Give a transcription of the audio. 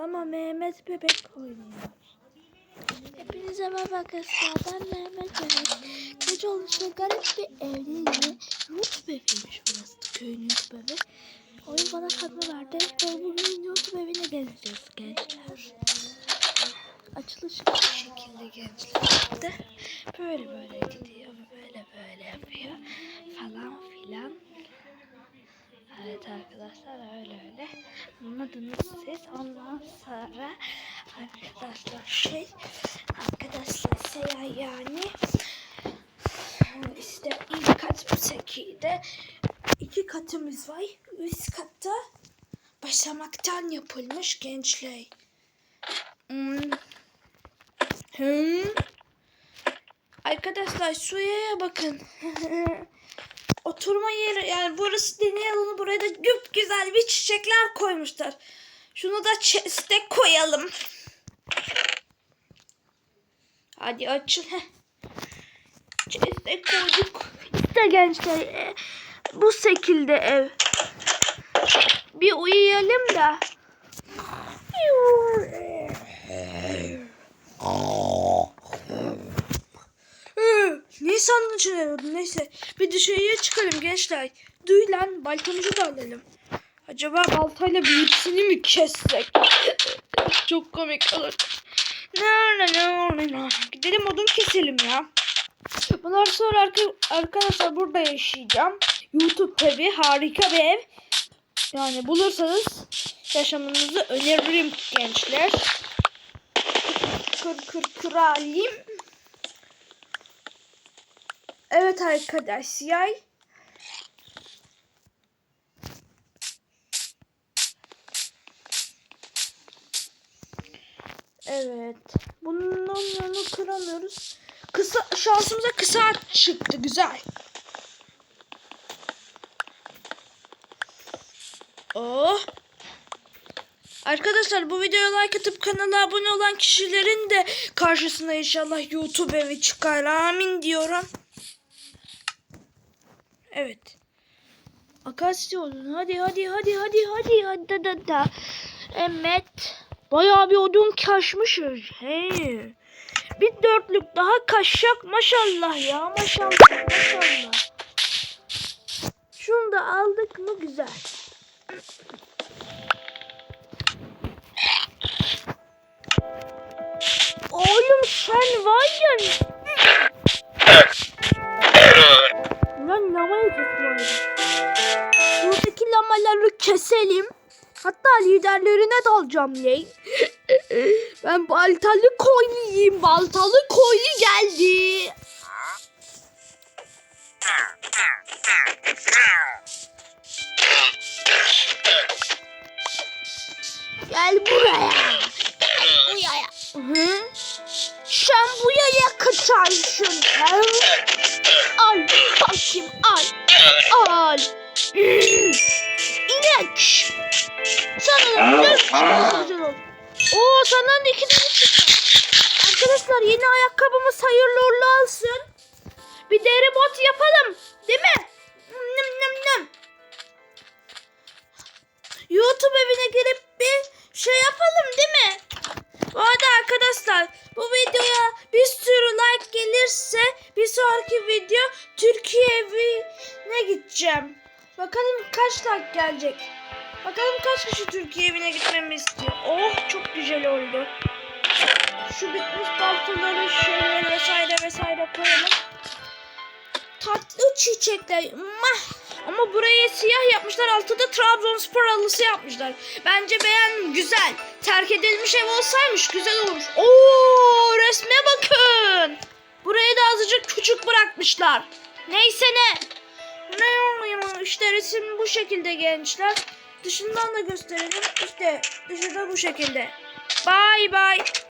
Ama Mehmet bebek oynuyor. Hepinize merhaba arkadaşlar. Ben Mehmet Bebek. Gece oluşu garip bir evliyim. Yurt bebeğiymiş burası. Köyün yurt bebeği. Oyun bana kadını verdi. Ve bugün yurt bebeğine gezeceğiz gençler. Açılış bu şekilde gençler. De böyle böyle gidiyor. Böyle böyle yapıyor. Falan filan. Evet arkadaşlar öyle. Anladınız siz. Ondan sonra arkadaşlar şey arkadaşlar şey yani işte ilk kat bu şekilde iki katımız var. Üst katta başlamaktan yapılmış gençler. Hmm. Hmm. Arkadaşlar şuraya bakın. Oturma yeri yani burası deney alanı buraya da güp güzel bir çiçekler koymuşlar. Şunu da chest'e koyalım. Hadi açın. Heh. Chest'e koyduk. İşte gençler e, bu şekilde ev. Bir uyuyalım da. Ne sandın içine Neyse bir dışarıya çıkalım gençler. Duy lan baltamızı da alalım. Acaba baltayla birisini mi kessek? Çok komik olur. Ne ne ne ne. Gidelim odun keselim ya. Bundan sonra arka- arkadaşlar burada yaşayacağım. YouTube evi harika bir ev. Yani bulursanız yaşamanızı öneririm gençler. Kır kır kır alayım. Evet arkadaşlar. Evet. Bunun onu kıramıyoruz. Kısa şansımıza kısa çıktı. Güzel. Oh. Arkadaşlar bu videoya like atıp kanala abone olan kişilerin de karşısına inşallah YouTube evi çıkar. Amin diyorum. Evet. Akasya olun. Hadi hadi hadi hadi hadi hadi da da da. Evet. Bayağı bir odun kaşmışız. He. Bir dörtlük daha kaşak maşallah ya. Maşallah maşallah. Şunu da aldık mı güzel. Oğlum sen var ya. Keselim. Hatta liderlerine dalacağım Ley. ben baltalı koyuyum. Baltalı koyu geldi. Gel buraya. Buraya. Hı? Sen buraya kaçarsın. He? Al bakayım al. Al. İnek. Ol. Oo senden de iki tane çıktı. Arkadaşlar yeni ayakkabımız hayırlı uğurlu olsun. Bir deri bot yapalım. Değil mi? Nım nım nım. YouTube evine girip bir şey yapalım değil mi? Bu arada arkadaşlar bu videoya bir sürü like gelirse bir sonraki video Türkiye evine gideceğim. Bakalım kaç like gelecek. Bakalım kaç kişi Türkiye evine gitmemi istiyor. Oh çok güzel oldu. Şu bitmiş baltaları şöyle vesaire vesaire koyalım. Tatlı çiçekler. Mah. Ama buraya siyah yapmışlar. Altında Trabzonspor halısı yapmışlar. Bence beğen güzel. Terk edilmiş ev olsaymış güzel olmuş. Oo resme bakın. Burayı da azıcık küçük bırakmışlar. Neyse ne. Ne işte resim bu şekilde gençler. Dışından da gösterelim. İşte dışı da bu şekilde. Bye bye.